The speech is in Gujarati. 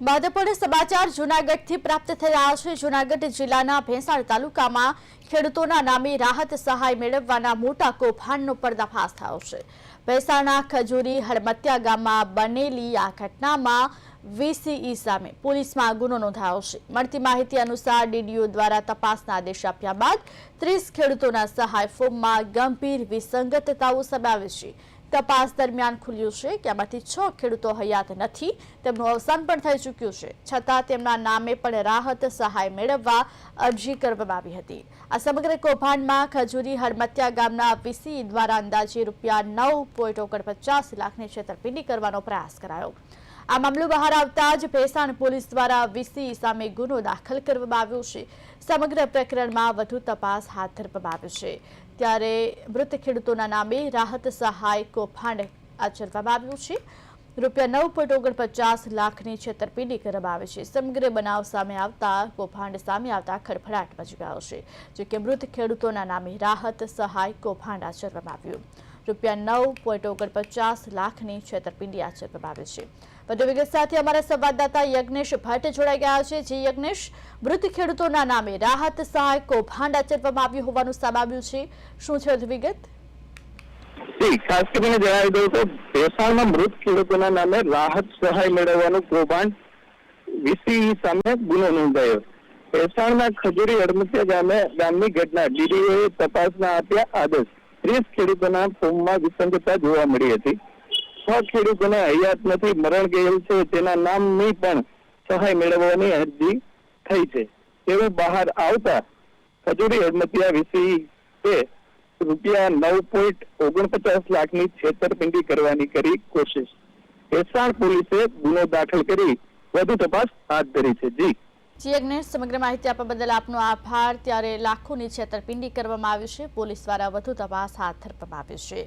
મહત્વપૂર્ણ સમાચાર જૂનાગઢથી પ્રાપ્ત થઈ રહ્યા છે. જૂનાગઢ જિલ્લાના ભેંસાણ તાલુકામાં ખેડૂતોના નામે રાહત સહાય મેળવવાના મોટા કૌભાંડનો પર્દાફાશ થયો છે. ભેંસાણના ખજૂરી હડમત્યા ગામમાં બનેલી આ ઘટનામાં વીસીઈ સામે પોલીસમાં ગુનો નોંધાયો છે. મળતી માહિતી અનુસાર ડીડીઓ દ્વારા તપાસના આદેશ આપ્યા બાદ ત્રીસ ખેડૂતોના સહાય ફોર્મમાં ગંભીર વિસંગતતાઓ સમાવી છે. તપાસ દરમિયાન ખુલ્યું છે કે આમાંથી છ ખેડૂતો હયાત નથી, તેમનું અવસાન પણ થઈ ચૂક્યું છે. છતાં તેમના નામે પણ રાહત સહાય મેળવવા અરજી કરવામાં આવી હતી. આ સમગ્ર કૌભાંડમાં ખજૂરી હડમત્યા ગામના વીસી દ્વારા અંદાજે રૂપિયા નવ પોઈન્ટ ઓગણપચાસ લાખની છેતરપિંડી કરવાનો પ્રયાસ કરાયો. આ મામલો બહાર આવતા જ ભેસાણ પોલીસ દ્વારા વીસી સામે ગુનો દાખલ કરવામાં આવ્યો છે. સમગ્ર પ્રકરણમાં વધુ તપાસ હાથ ધરવામાં આવી છે. ત્યારે મૃત ખેડૂતોના નામે રાહત સહાય કૌભાંડ આચરવામાં આવ્યું છે. રૂપિયા નવ પોઈન્ટ ઓગણપચાસ લાખની છેતરપિંડી કરવામાં આવી છે. સમગ્ર બનાવ સામે આવતા, કૌભાંડ સામે આવતા ખડભડાટ મચી ગયો છે. જો કે મૃત ખેડૂતોના નામે રાહત સહાય કૌભાંડ આચરવામાં આવ્યું. રૂપિયા નવ પોઈન્ટ ઓગણપચાસ લાખની છેતરપિંડી આચરવામાં પ્રભાવે છે. વધુ વિગત સાથે અમારા સંવાદદાતા યજ્ઞેશ ભટ્ટ જોડાઈ ગયા છે. જે યજ્ઞેશ મૃત ખેડૂતોના નામે રાહત સહાય કૌભાંડ આચરવામાં આવ્યું હોવાનું સામે આવ્યું છે. શું છે વધુ વિગત ખાસ કરીને જણાવી દઉં તો ભેસાણમાં મૃત ખેડૂતોના નામે રાહત સહાય મેળવવાનું કૌભાંડ વીસી સામે ગુનો નોંધાયો. ભેસાણના ખજુરી હડમતિયા ગામે ગામની ઘટના. ડીડીઓએ તપાસના આપ્યા આદેશ. ત્રીસ ખેડૂતોના ફોર્મમાં વિસંગતતા જોવા મળી હતી. છ ખેડૂતોને હયાત નથી, મરણ ગયેલ છે. તેના નામની પણ સહાય મેળવવાની અરજી થઈ છે. તેવું બહાર આવતા ખજૂરી હડમતિયા વિશે રૂપિયા નવ પોઈન્ટ ઓગણપચાસ લાખની છેતરપિંડી કરવાની કરી કોશિશ. ભેસાણ પોલીસે ગુનો દાખલ કરી વધુ તપાસ હાથ ધરી છે. જી. જી અગ્નેશ સમગ્ર માહિતી આપવા બદલ આપનો આભાર. ત્યારે લાખોની છેતરપિંડી કરવામાં આવી છે. પોલીસ દ્વારા વધુ તપાસ હાથ ધરવામાં આવી છે.